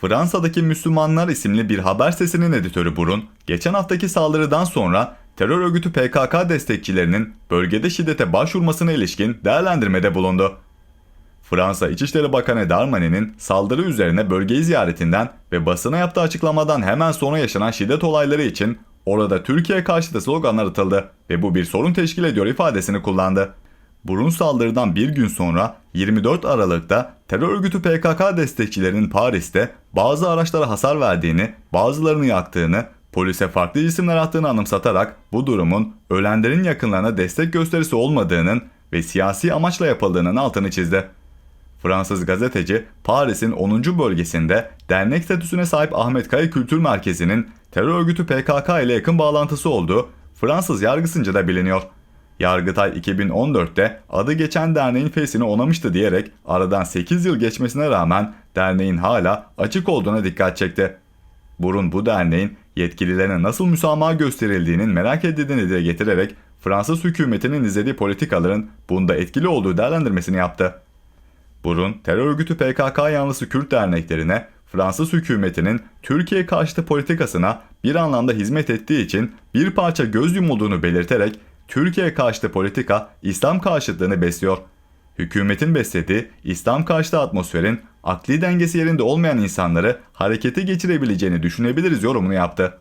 Fransa'daki Müslümanlar isimli bir haber sitesinin editörü Burun, geçen haftaki saldırıdan sonra terör örgütü PKK destekçilerinin bölgede şiddete başvurmasına ilişkin değerlendirmede bulundu. Fransa İçişleri Bakanı Darmanin'in saldırı üzerine bölgeyi ziyaretinden ve basına yaptığı açıklamadan hemen sonra yaşanan şiddet olayları için orada Türkiye karşıtı sloganlar atıldı ve bu bir sorun teşkil ediyor ifadesini kullandı. Burun saldırıdan bir gün sonra 24 Aralık'ta terör örgütü PKK destekçilerinin Paris'te bazı araçlara hasar verdiğini, bazılarını yaktığını, polise farklı isimler attığını anımsatarak bu durumun ölenlerin yakınlarına destek gösterisi olmadığının ve siyasi amaçla yapıldığının altını çizdi. Fransız gazeteci Paris'in 10. bölgesinde dernek statüsüne sahip Ahmet Kaya Kültür Merkezi'nin terör örgütü PKK ile yakın bağlantısı olduğu Fransız yargısınca da biliniyor. Yargıtay 2014'te adı geçen derneğin fesini onamıştı diyerek aradan 8 yıl geçmesine rağmen derneğin hala açık olduğuna dikkat çekti. Burun bu derneğin yetkililerine nasıl müsamaha gösterildiğinin merak edildiğini dile getirerek Fransız hükümetinin izlediği politikaların bunda etkili olduğu değerlendirmesini yaptı. Burun, terör örgütü PKK yanlısı Kürt derneklerine Fransız hükümetinin Türkiye karşıtı politikasına bir anlamda hizmet ettiği için bir parça göz yumulduğunu belirterek Türkiye karşıtı politika İslam karşıtlığını besliyor. Hükümetin beslediği İslam karşıtı atmosferin akli dengesi yerinde olmayan insanları harekete geçirebileceğini düşünebiliriz yorumunu yaptı.